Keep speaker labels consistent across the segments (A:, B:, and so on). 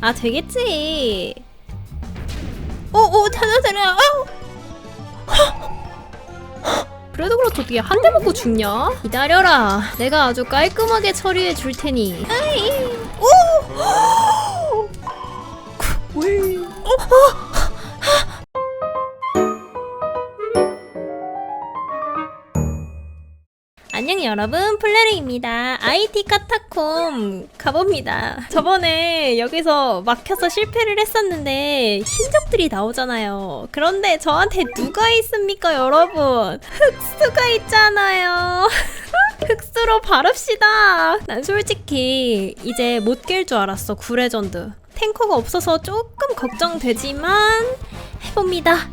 A: 아 되겠지. 오오 찾아 찾아. 그래도 그렇지 어떻게 한 대 먹고 죽냐? 기다려라. 내가 아주 깔끔하게 처리해 줄 테니. 아이. 오. 여러분 플레르입니다. IT 카타콤 가봅니다. 저번에 여기서 막혀서 실패를 했었는데 hin적들이 나오잖아요. 그런데 저한테 누가 있습니까 여러분? 흑수가 있잖아요. 흑수로 바릅시다. 난 솔직히 이제 못 깰 줄 알았어 구레전드. 탱커가 없어서 조금 걱정되지만 해봅니다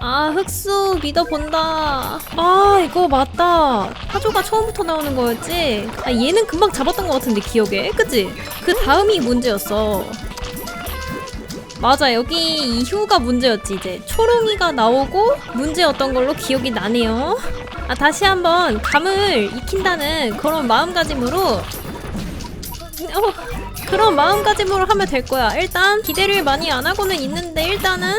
A: 아 흑수 믿어본다. 아 이거 맞다. 타조가 처음부터 나오는 거였지? 아 얘는 금방 잡았던 것 같은데 기억에. 그치? 그 다음이 문제였어. 맞아 여기 이후가 문제였지 이제. 초롱이가 나오고 문제였던 걸로 기억이 나네요. 아 다시 한번 감을 익힌다는 그런 마음가짐으로 어, 그런 마음가짐으로 하면 될 거야. 일단 기대를 많이 안 하고는 있는데 일단은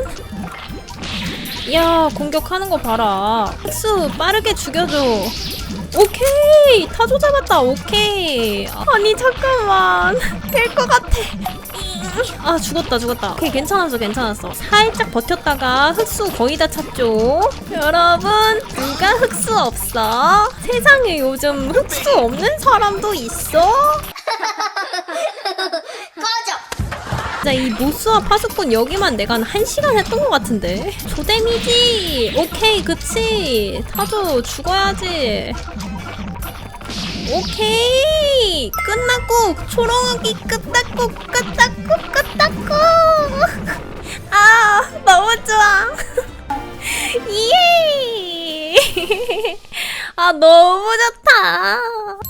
A: 야 공격하는 거 봐라. 흑수 빠르게 죽여줘. 오케이. 타조 잡았다. 오케이. 아니 잠깐만. 될 것 같아. 아 죽었다 죽었다. 오케이 괜찮았어 괜찮았어. 살짝 버텼다가 흑수 거의 다 찼죠? 여러분 누가 흑수 없어? 세상에 요즘 흑수 없는 사람도 있어? 진짜 이 모스와 파수꾼 여기만 내가 한 1시간 했던 것 같은데. 조데미지. 오케이 그치. 타조 죽어야지. 오케이. 끝났고 초롱하기 끝났고 끝났고 끝났고. 아 너무 좋아. 예! 아 너무 좋다.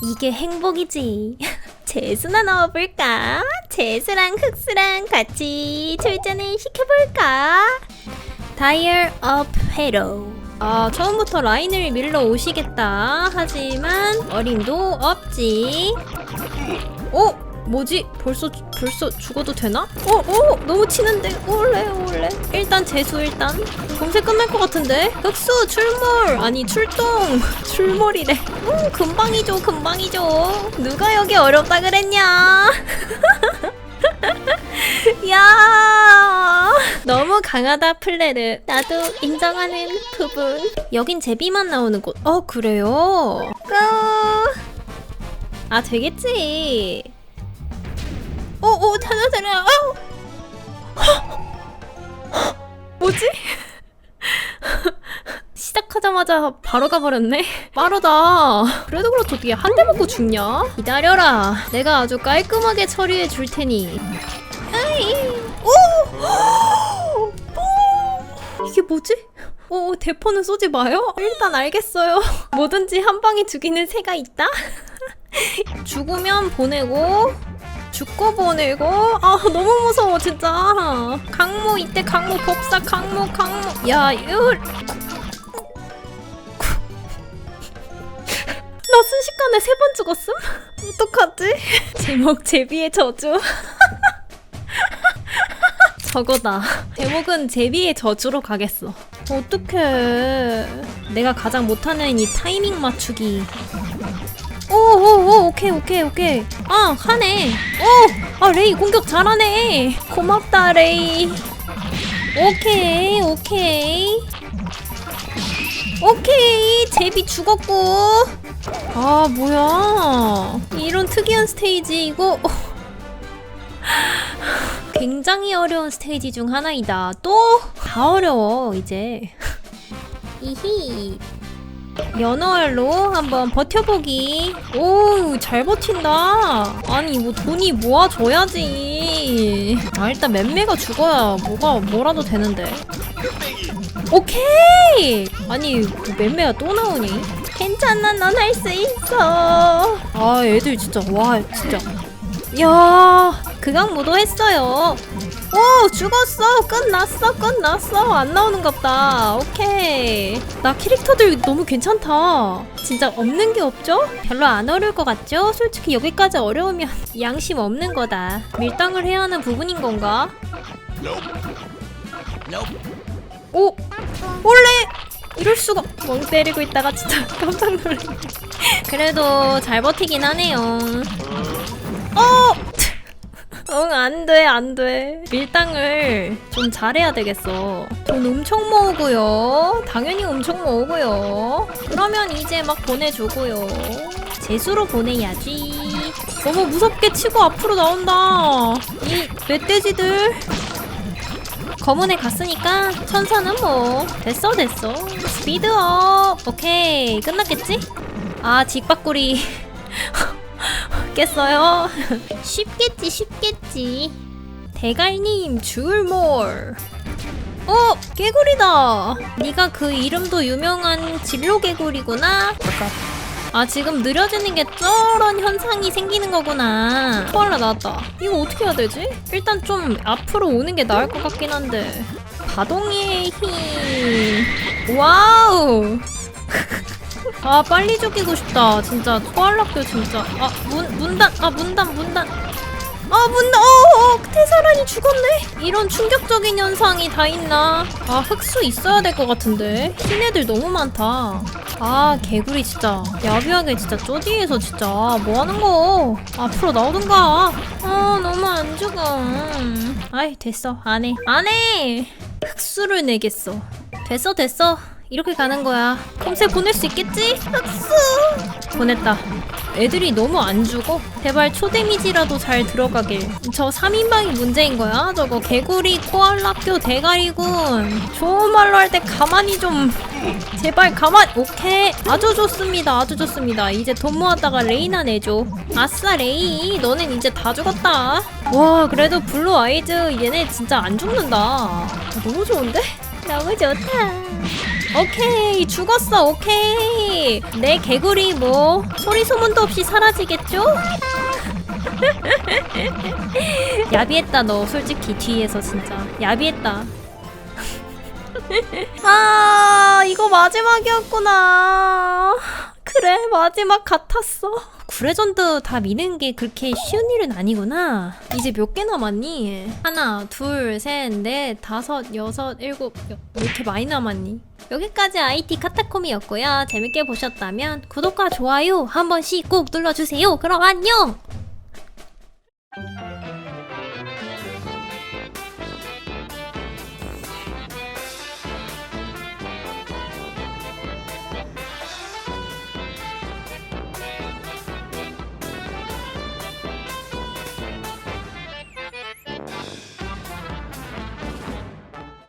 A: 이게 행복이지. 제수나 넣어볼까? 제수랑 흑수랑 같이 출전을 시켜볼까? 다이얼 업 헤로 아 처음부터 라인을 밀러 오시겠다 하지만 어림도 없지 어? 뭐지? 벌써 벌써 죽어도 되나? 어? 어? 너무 치는데 올래 올래 일단 재수 일단 검색 끝날 것 같은데 흑수 출몰 아니 출동 출몰이래 음 금방이죠 금방이죠 누가 여기 어렵다 그랬냐 야. 너무 강하다 플레르. 나도 인정하는 부분. 여긴 제비만 나오는 곳. 어 그래요? 아 되겠지. 오오 찾아 찾아 어. 뭐지? 시작하자마자 바로 가버렸네? 빠르다. 그래도 그렇지 어떻게 한 대 먹고 죽냐? 기다려라. 내가 아주 깔끔하게 처리해 줄 테니 오 대포는 쏘지 마요? 일단 알겠어요 뭐든지 한 방에 죽이는 새가 있다? 죽으면 보내고 죽고 보내고 아 너무 무서워 진짜 강모 이때 강모 법사 강모 강모 야 이거 나 순식간에 세 번 죽었음? 어떡하지? 제목 제비의 저주 저거다 제목은 제비의 저주로 가겠어 어떡해. 내가 가장 못하는 이 타이밍 맞추기. 오오오 오케이 오케이 오케이. 아 하네. 오아 레이 공격 잘하네. 고맙다 레이. 오케이 오케이. 오케이 제비 죽었고. 아 뭐야. 이런 특이한 스테이지 이거 굉장히 어려운 스테이지 중 하나이다 또 다 어려워 이제 이히 연어알로 한번 버텨보기. 오, 잘 버틴다. 아니, 뭐 돈이 모아줘야지. 아, 일단 맴매가 죽어야 뭐가 뭐라도 되는데. 오케이. 아니, 뭐 맴매가 또 나오니? 괜찮아, 넌 할 수 있어. 아, 애들 진짜 와, 진짜. 야, 극악무도 했어요. 오 죽었어. 끝났어 끝났어. 안 나오는갑다 오케이. 나 캐릭터들 너무 괜찮다. 진짜 없는 게 없죠? 별로 안 어려울 것 같죠? 솔직히 여기까지 어려우면 양심 없는 거다. 밀당을 해야 하는 부분인 건가? 오 원래 이럴 수가. 멍 때리고 있다가 진짜 깜짝 놀래 그래도 잘 버티긴 하네요 어 응, 안 돼, 안 돼. 밀당을 좀 잘해야 되겠어. 돈 엄청 모으고요. 당연히 엄청 모으고요. 그러면 이제 막 보내주고요. 재수로 보내야지. 너무 무섭게 치고 앞으로 나온다. 이 멧돼지들. 검은에 갔으니까 천사는 뭐 됐어 됐어 스피드업 오케이 끝났겠지? 아 직박구리 깼어요? 쉽겠지 쉽겠지. 대갈님 줄몰. 어 개구리다. 네가 그 이름도 유명한 진로 개구리구나. 아 지금 느려지는 게 저런 현상이 생기는 거구나. 코알라 나왔다. 이거 어떻게 해야 되지? 일단 좀 앞으로 오는 게 나을 것 같긴 한데. 바동의 힘. 와우 아 빨리 죽이고 싶다. 진짜 코알라교 진짜. 아 문, 문단 아 문단 문단. 아 문단 어어 태사란이 죽었네. 이런 충격적인 현상이 다 있나? 아 흑수 있어야 될 것 같은데. 흰 애들 너무 많다. 아 개구리 진짜. 야비하게 진짜 쪼디에서 진짜. 뭐 하는 거? 앞으로 나오든가. 아 너무 안 죽어. 음. 아이 됐어. 안해. 안해! 흑수를 내겠어. 됐어 됐어 이렇게 가는 거야. 컴세 보낼 수 있겠지? 흑수! 보냈다. 애들이 너무 안 죽어? 제발 초데미지라도 잘 들어가길. 저 3인방이 문제인 거야? 저거 개구리 코알라교 대가리군. 좋은 말로 할 때 가만히 좀. 제발 가만 오케이. 아주 좋습니다. 아주 좋습니다. 이제 돈 모았다가 레이나 내줘. 아싸 레이. 너넨 이제 다 죽었다. 와 그래도 블루 아이즈 얘네 진짜 안 죽는다. 너무 좋은데? 너무 좋다 오케이 죽었어 오케이. 내 개구리 뭐 소리 소문도 없이 사라지겠죠? 야비했다 너. 솔직히 뒤에서 진짜. 야비했다. 아 이거 마지막이었구나. 그래 마지막 같았어. 구레전드 다 미는 게 그렇게 쉬운 일은 아니구나. 이제 몇 개 남았니? 하나 둘 셋 넷 다섯 여섯 일곱 여- 왜 이렇게 많이 남았니? 여기까지 IT 카타콤이었고요. 재밌게 보셨다면 구독과 좋아요 한 번씩 꼭 눌러주세요. 그럼 안녕